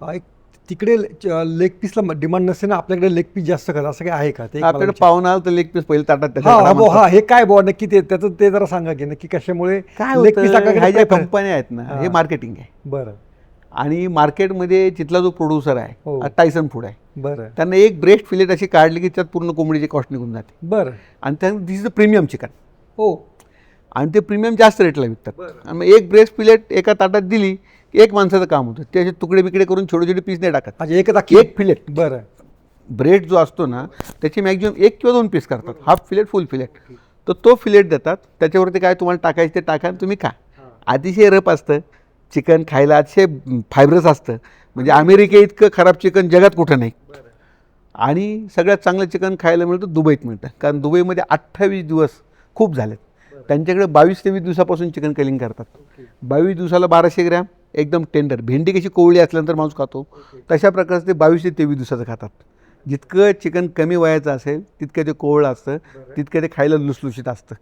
एक तिकडे leg पीसला demand नसते ना आपल्याकडे लेग पीस जास्त करतात असं काय आहे का? ते आपल्याकडे पाहुणा आला तर लेग पीस पहिले ताटात हा हा काय बुवा नक्की ते त्याचं ते जरा सांगा की नक्की कशामुळे आपल्याकडे ह्या ज्या कंपन्या आहेत ना हे. मार्केटिंग आहे. बरं. आणि मार्केटमध्ये तिथला जो प्रोड्युसर आहे हो. हा टायसन फूड आहे. बरं. त्यांना एक ब्रेस्ट फिलेट अशी काढली की त्यात पूर्ण कोंबडीची कॉस्ट निघून जाते. बरं. आणि त्या दिस इज प्रीमियम चिकन हो. आणि ते प्रीमियम जास्त रेटला विकतात. आणि मग एक ब्रेस्ट फिलेट एका ताटात दिली की एक माणसाचं काम होतं. त्याचे तुकडे बिकडे करून छोटे छोटे पीस नाही टाकत. अच्छा एकच अख्खी एक फिलेट बरं. ब्रेड जो असतो ना त्याची मॅक्झिमम एक किंवा दोन पीस करतात. हाफ फिलेट फुल फिलेट तर तो फिलेट देतात. त्याच्यावरती काय तुम्हाला टाकायचं ते टाका आणि तुम्ही खा. अतिशय रप असतं. चिकन खायला अतिशय फायब्रस असतं. म्हणजे अमेरिके इतकं खराब चिकन जगात कुठं नाही. आणि सगळ्यात चांगलं चिकन खायला मिळतं दुबईत मिळतं. कारण दुबईमध्ये अठ्ठावीस दिवस खूप झालेत. त्यांच्याकडे बावीस तेवीस दिवसापासून चिकन कलिंग करतात. बावीस दिवसाला बाराशे ग्रॅम एकदम टेंडर भेंडी कशी कोवळी असल्यानंतर माणूस खातो. तशा प्रकारचं ते बावीस ते तेवीस दिवसाचं खातात. जितकं चिकन कमी वयाचं असेल तितकं ते कोवळं असतं. तितकं ते खायला लुसलुशीत असतं.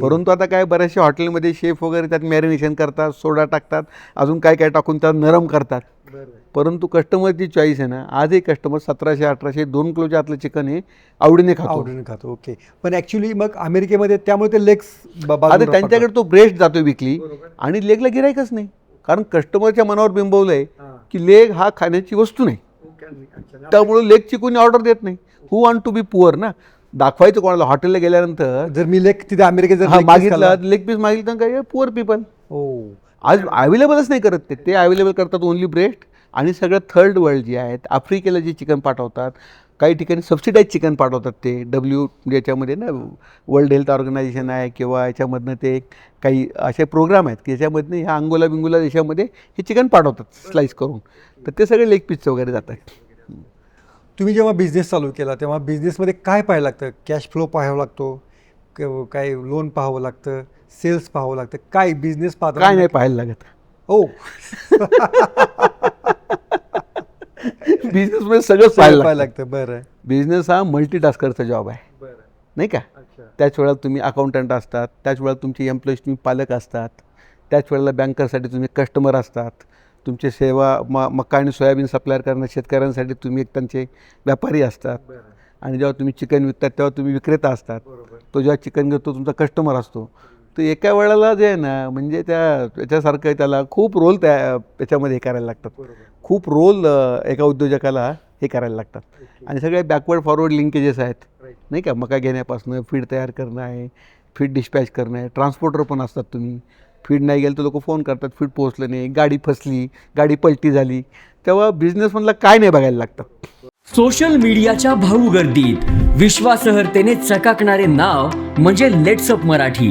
परंतु आता काय बऱ्याचशा हॉटेलमध्ये शेफ वगैरे त्यात मॅरिनेशन करतात सोडा टाकतात अजून काय काय टाकून त्यात नरम करतात. परंतु कस्टमरची चॉईस आहे ना आजही कस्टमर सतराशे अठराशे दोन किलोच्या आतलं चिकन हे आवडीने खातो. आवडीने खातो ओके पण ऍक्च्युली मग अमेरिकेमध्ये त्यामुळे ते लेग्स आता त्यांच्याकडे तो ब्रेस्ट जातो विकली आणि लेगला गिरायकच नाही. कारण कस्टमरच्या मनावर बिंबवलं आहे की लेग हा खाण्याची वस्तू नाही. त्यामुळे लेगची कोणी ऑर्डर देत नाही. Who want to be poor ना? दाखवायचं कोणाला हॉटेलला गेल्यानंतर. जर मी लेग तिथे अमेरिकेत मागितला लेग पीस मागितलं काय पुअर पीपल हो. आज अवेलेबलच नाही करत ते. ते अवेलेबल करतात ओनली ब्रेस्ट आणि सगळं थर्ड वर्ल्ड जे आहेत आफ्रिकेला जे चिकन पाठवतात काही ठिकाणी सबसिडाईज चिकन पाठवतात ते. डब्ल्यू याच्यामध्ये ना वर्ल्ड हेल्थ ऑर्गनायझेशन आहे किंवा याच्यामधनं ते काही असे प्रोग्राम आहेत की याच्यामधनं ह्या अंगोला बिंगोला देशामध्ये हे चिकन पाठवतात स्लाईस करून. तर ते सगळे लेग पीसचं वगैरे जातात. तुम्ही जेव्हा बिझनेस चालू केला तेव्हा बिझनेसमध्ये काय पाहायला लागतं? कॅश फ्लो पाहावा लागतो क- काय लोन पाहावं लागतं. सेल्स पाहावं लागतं. काय बिझनेस पाहता काय नाही पाहायला लागत. हो. बिझनेसमध्ये सगळंच पाहायला पाहायला लागतं. बरं. बिझनेस हा मल्टीटास्करचा जॉब आहे. नाही का? त्याच वेळेला तुम्ही अकाउंटंट असतात. त्याच वेळेला तुमचे एम्प्लॉईज तुम्ही पालक असतात. त्याच वेळेला बँकरसाठी तुम्ही कस्टमर असतात. तुमचे सेवा म मका आणि सोयाबीन सप्लायर करणाऱ्या शेतकऱ्यांसाठी तुम्ही एक त्यांचे व्यापारी असतात. आणि जेव्हा तुम्ही चिकन विकतात तेव्हा तुम्ही विक्रेता असतात. तो जेव्हा चिकन घेतो तुमचा कस्टमर असतो. तर एका वेळेला जे आहे ना म्हणजे त्या त्याच्यासारखं त्याला खूप रोल त्या त्याच्यामध्ये हे करायला लागतात. खूप रोल एका उद्योजकाला हे करायला लागतात. आणि सगळे बॅकवर्ड फॉरवर्ड लिंकेजेस आहेत. नाही का? मका घेण्यापासून फीड तयार करणं आहे फीड डिस्पॅच करणं आहे ट्रान्सपोर्टर पण असतात तुम्ही. फीड नाही गेलं तर लोक फोन करतात फीड पोहोचलं नाही गाडी फसली गाडी पलटी झाली. तेव्हा बिझनेसमधला काय नाही बघायला लागतं. सोशल मीडियाच्या भाऊ गर्दीत. विश्वासार्हतेने चकाकणारे नाव म्हणजे लेट्सअप मराठी.